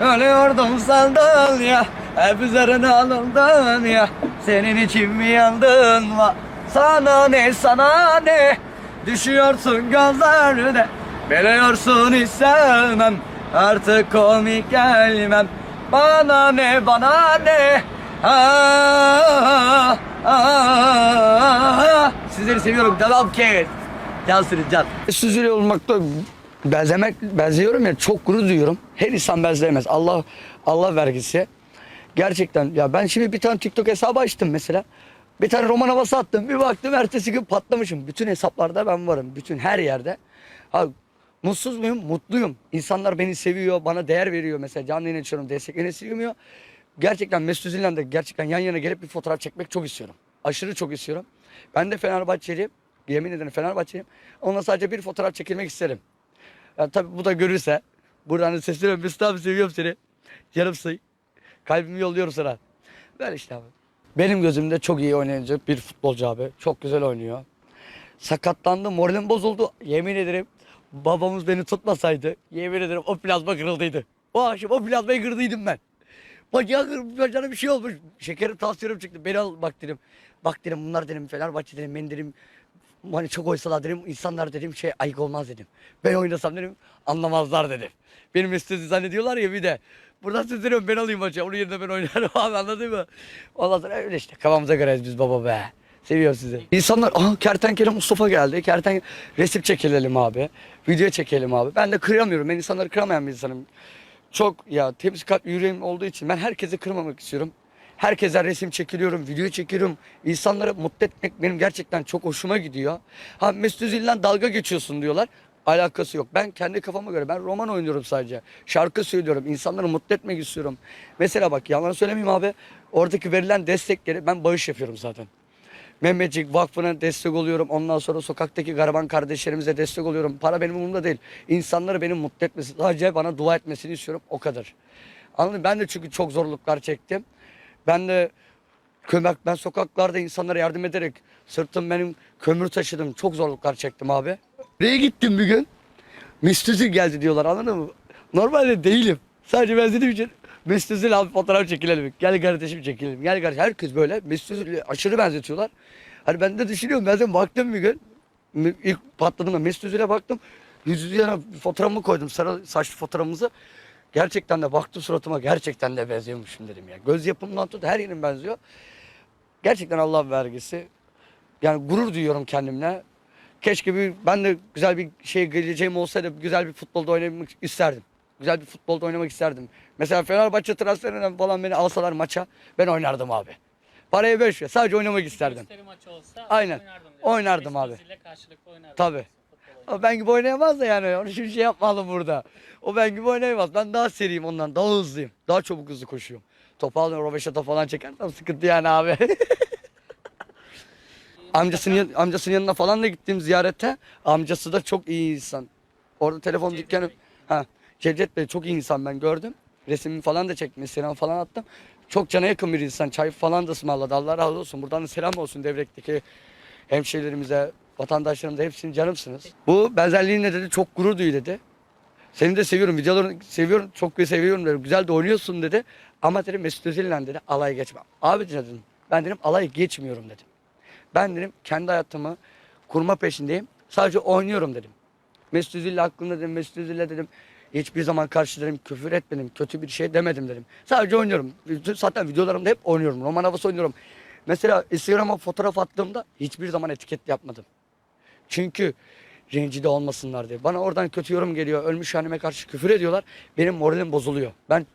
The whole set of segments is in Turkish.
Ölüyordum sandın ya Hep üzerine alındın ya. Senin için mi yandın va Sana ne sana ne? Düşüyorsun gözlerine Biliyorsun istemem. Artık komik gelmem. Bana ne bana ne? Ah, ah. Sizleri seviyorum devam ki Cansınız can. Süzülü olmakta benzemek benziyorum ya çok gurur duyuyorum. Her insan benzeyemez. Allah Allah vergisi. Gerçekten ya ben şimdi bir tane TikTok hesabı açtım mesela. Bir tane roman havası attım. Bir baktım ertesi gün patlamışım. Bütün hesaplarda ben varım. Bütün her yerde. Ha, mutsuz muyum? Mutluyum. İnsanlar beni seviyor, bana değer veriyor. Mesela canlı yayın açıyorum, desteklerini silmiyor. Gerçekten Mesut Özil'le de gerçekten yan yana gelip bir fotoğraf çekmek çok istiyorum. Aşırı çok istiyorum. Ben de Fenerbahçeliyim. Yemin ederim Fenerbahçeliyim. Onunla sadece bir fotoğraf çekilmek isterim. Ya tabii bu da görürse buradan da sesleniyorum. Mesut abi seviyorum seni. Canımsın. Kalbimi yolluyorum sana. Ver işte abi. Benim gözümde çok iyi oynayacak bir futbolcu abi. Çok güzel oynuyor. Sakatlandı, moralim bozuldu. Yemin ederim babamız beni tutmasaydı yemin ederim o plazma kırıldıydı. O akşam o plazmayı kırdıydım ben. Bacağı kırmış, bacağına bir şey olmuş. Şekerim, tansiyonum çıktı. Beni al bak dedim. Bak dedim bunlar dedim Fenerbahçe dedim. Ben dedim hani çok oysalar dedim insanlar dedim şey ayık olmaz dedim. Ben oynasam dedim anlamazlar dedim. Benim üstünüzü zannediyorlar ya bir de. Buradan sesleniyorum ben alayım maçı. Onun yerine ben oynarım abi anladın mı? Ondan sonra öyle işte kafamıza göre biz baba be. Seviyorum sizi. İnsanlar aha kertenkele Mustafa geldi. Kerten resim çekilelim abi. Video çekelim abi. Ben de kıramıyorum. Ben insanları kıramayan bir insanım. Çok ya temiz kalp yüreğim olduğu için ben herkesi kırmamak istiyorum. Herkese resim çekiliyorum, video çekiyorum. İnsanları mutlu etmek benim gerçekten çok hoşuma gidiyor. Ha Mesut dalga geçiyorsun diyorlar. Alakası yok. Ben kendi kafama göre ben roman oynuyorum sadece. Şarkı söylüyorum. insanları mutlu etmek istiyorum. Mesela bak yalan söylemeyeyim abi. Oradaki verilen destekleri ben bağış yapıyorum zaten. Mehmetçik Vakfı'na destek oluyorum. Ondan sonra sokaktaki gariban kardeşlerimize destek oluyorum. Para benim umurumda değil. İnsanları benim mutlu etmesi, sadece bana dua etmesini istiyorum. O kadar. Anladın mı? Ben de çünkü çok zorluklar çektim. Ben de kömür, ben sokaklarda insanlara yardım ederek sırtım benim kömür taşıdım. Çok zorluklar çektim abi. Nereye gittim bir gün? Mesut Özil geldi diyorlar anladın mı? Normalde değilim. Sadece ben dediğim için Mesut Özil abi fotoğraf çekilelim. Gel kardeşim çekilelim. Gel kardeşim. Herkes böyle Mesut Özil'i aşırı benzetiyorlar. Hani ben de düşünüyorum. Ben de baktım bir gün. ilk patladığımda Mesut Özil'e baktım. Yüz yüze yana fotoğrafımı koydum. Sarı saçlı fotoğrafımızı. Gerçekten de baktım suratıma gerçekten de benziyormuşum dedim ya. Göz yapımından tut her yerim benziyor. Gerçekten Allah vergisi. Yani gurur duyuyorum kendimle. Keşke bir, ben de güzel bir şey geleceğim olsaydı güzel bir futbolda oynamak isterdim. Güzel bir futbolda oynamak isterdim. Mesela Fenerbahçe transferinden falan beni alsalar maça ben oynardım abi. Parayı beş ver. Sadece oynamak isterdim. Gösteri maçı olsa Aynen. oynardım Mesut abi. Karşılıklı oynardım. Tabii. Ben gibi oynayamaz da yani. Onu şimdi şey yapmalı burada. O ben gibi oynayamaz. Ben daha seriyim ondan. Daha hızlıyım. Daha çabuk hızlı koşuyorum. Topu alıyorum, robeşata falan çekersem sıkıntı yani abi. amcasının, amcasının yanına falan da gittim ziyarete. Amcası da çok iyi insan. Orada telefon Cevdet dükkanı. Bey. Ha, Cevdet Bey çok iyi insan ben gördüm. Resmimi falan da çektim. Selam falan attım. Çok cana yakın bir insan. Çay falan da ısmarladı. Allah razı olsun. Buradan da selam olsun devletteki hemşehrilerimize, vatandaşlarımıza hepsinin canımsınız. Bu benzerliğinle dedi çok gurur duy dedi. Seni de seviyorum, videolarını seviyorum, çok bir seviyorum dedi. Güzel de oynuyorsun dedi. Ama dedim Mesut Özil'le dedi alay geçmem. Abi dedim ben dedim alay geçmiyorum dedim. Ben dedim kendi hayatımı kurma peşindeyim. Sadece oynuyorum dedim. Mesut Özil'le hakkında dedim, Mesut Özil'le dedim hiçbir zaman karşı dedim küfür etmedim, kötü bir şey demedim dedim. Sadece oynuyorum. Zaten videolarımda hep oynuyorum. Roman havası oynuyorum. Mesela Instagram'a fotoğraf attığımda hiçbir zaman etiket yapmadım. Çünkü rencide olmasınlar diye. Bana oradan kötü yorum geliyor. Ölmüş anneme karşı küfür ediyorlar. Benim moralim bozuluyor. Ben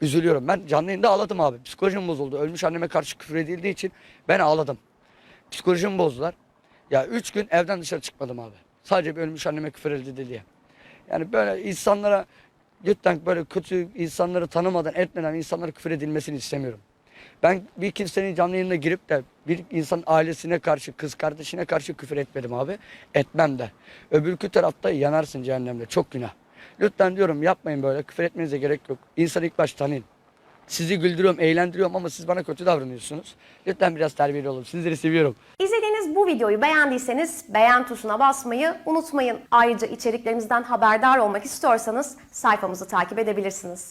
üzülüyorum. Ben canlı yayında ağladım abi. Psikolojim bozuldu. Ölmüş anneme karşı küfür edildiği için ben ağladım. Psikolojimi bozdular. Ya üç gün evden dışarı çıkmadım abi. Sadece bir ölmüş anneme küfür edildi diye. Yani böyle insanlara lütfen böyle kötü insanları tanımadan etmeden insanlara küfür edilmesini istemiyorum. Ben bir kimsenin canlı yayınına girip de bir insan ailesine karşı, kız kardeşine karşı küfür etmedim abi. Etmem de. Öbürkü tarafta yanarsın cehennemde. Çok günah. Lütfen diyorum yapmayın böyle. Küfür etmenize gerek yok. İnsanı ilk baş tanıyın. Sizi güldürüyorum, eğlendiriyorum ama siz bana kötü davranıyorsunuz. Lütfen biraz terbiyeli olun. Sizleri seviyorum. İzlediğiniz bu videoyu beğendiyseniz beğen tuşuna basmayı unutmayın. Ayrıca içeriklerimizden haberdar olmak istiyorsanız sayfamızı takip edebilirsiniz.